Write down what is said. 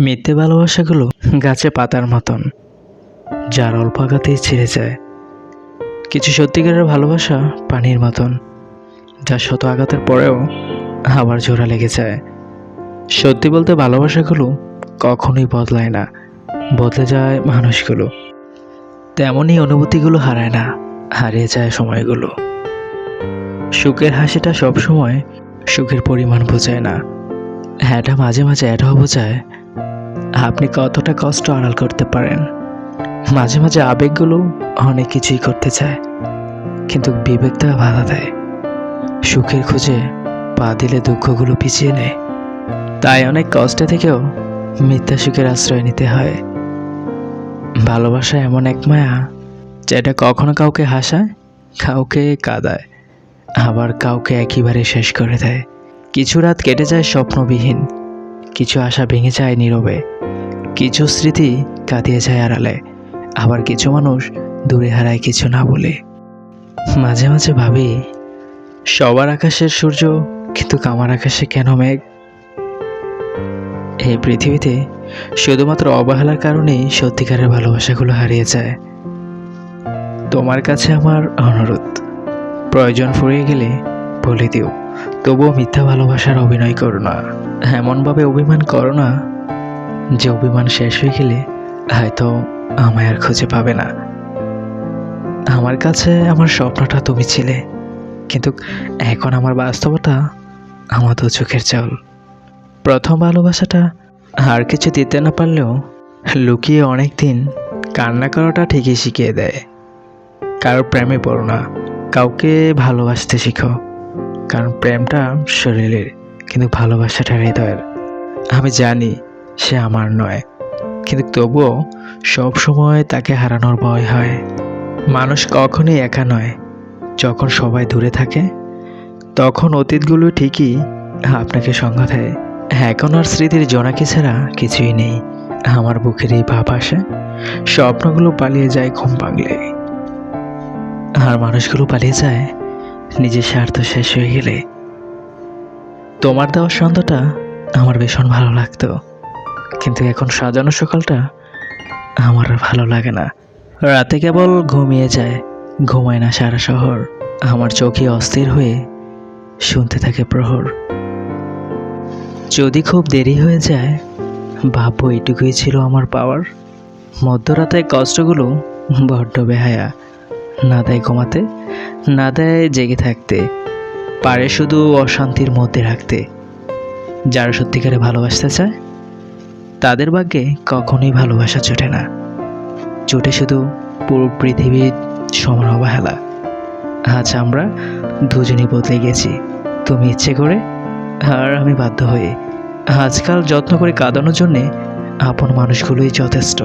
মিথ্যে ভালোবাসাগুলো গাছে পাতার মতন, যার অল্প আঘাতেই ছিঁড়ে যায়। কিছু সত্যিকারের ভালোবাসা পানির মতন, যা শত আঘাতের পরেও আবার জোড়া লেগে যায়। সত্যি বলতে ভালোবাসাগুলো কখনোই বদলায় না, বদলে যায় মানুষগুলো। তেমনই অনুভূতিগুলো হারায় না, হারিয়ে যায় সময়গুলো। সুখের হাসিটা সবসময় সুখের পরিমাণ বোঝায় না। হ্যাঁটা মাঝে মাঝে এটাও বোঝায় আপনি কতটা কষ্ট আড়াল করতে পারেন? মাঝে মাঝে আবেগগুলো অনেক কিছুই করতে চায়, কিন্তু বিবেকটা বাধা দেয়। সুখের খোঁজে পা দিলে দুঃখগুলো পিছিয়ে নেয়। তাই অনেক কষ্টে থেকেও মিথ্যা সুখের আশ্রয় নিতে হয়। ভালোবাসা এমন এক মায়া যেটা কখনো কাউকে হাসায়, কাউকে কাঁদায়, আবার কাউকে একেবারে শেষ করে দেয়। কিছু রাত কেটে যায় স্বপ্নবিহীন, কিছু আশা ভেঙে যায় নীরবে। কিছু স্মৃতি কাঁদিয়ে যায় আড়ালে। আবার কিছু মানুষ দূরে হারায় কিছু না বলে। মাঝে মাঝে ভাবি, সবার আকাশের সূর্য কিন্তু কামার আকাশে কেন মেঘ? এই পৃথিবীতে শুধুমাত্র অবহেলার কারণেই সত্যিকারের ভালোবাসাগুলো হারিয়ে যায়। তোমার কাছে আমার অনুরোধ, প্রয়োজন ফুরিয়ে গেলে বলে দিও। তবুও মিথ্যা ভালোবাসার অভিনয় করো না। এমনভাবে অভিমান করো না যে অভিমান শেষ হয়ে গেলে হয়তো আমায় আর খুঁজে পাবে না। আমার কাছে আমার স্বপ্নটা তুমি ছিলে, কিন্তু এখন আমার বাস্তবতা আমার দু চোখের চাউল। প্রথম ভালোবাসাটা আর কিছু দিতে না পারলেও লুকিয়ে অনেক দিন কান্না করাটা ঠিকই শিখিয়ে দেয়। কারোর প্রেমে পড়ো না, কাউকে ভালোবাসতে শিখো। কারণ প্রেমটা শরীরের, কিন্তু ভালোবাসাটা হৃদয়ের। আমি জানি সে আমার নয়। কিন্তু তবুও সব সময় তাকে হারানোর ভয় হয়। মানুষ কখনোই একা নয়। যখন সবাই দূরে থাকে, তখন অতীতগুলো ঠিকই আপনাকে সঙ্গ দেয়। এখন আর স্মৃতির জোনাকি ছাড়া কিছুই নেই। আমার বুকের এই ভাব আসে, স্বপ্নগুলো পালিয়ে যায় ঘুম পাগলে। আর মানুষগুলো পালিয়ে যায় নিজের স্বার্থ শেষ হয়ে গেলে। তোমার দেওয়া সন্ধ্যাটা আমার ভীষণ ভালো লাগতো। কিন্তু এখন সাজানো সকালটা আমার আর ভালো লাগে না। রাতে কেবল ঘুমিয়ে যায়, ঘুমায় না সারা শহর। আমার চোখে অস্থির হয়ে শুনতে থাকে প্রহর। যদি খুব দেরি হয়ে যায় ভাববো এটুকুই ছিল আমার পাওয়ার। মধ্যরাতে কষ্টগুলো বড্ড বেহায়া। না দেয় ঘুমাতে, না দেয় জেগে থাকতে। পারে শুধু অশান্তির মধ্যে রাখতে। যারা সত্যিকারে ভালোবাসতে চায় তাদের ভাগ্যে কখনোই ভালোবাসা জোটে না। জোটে শুধু পুরো পৃথিবীর সমান অবহেলা আজ আমরা দুজনেই বদলে গেছি। তুমি ইচ্ছে করে আর আমি বাধ্য হয়ে। আজকাল যত্ন করে কাঁদানোর জন্যে আপন মানুষগুলোই যথেষ্ট।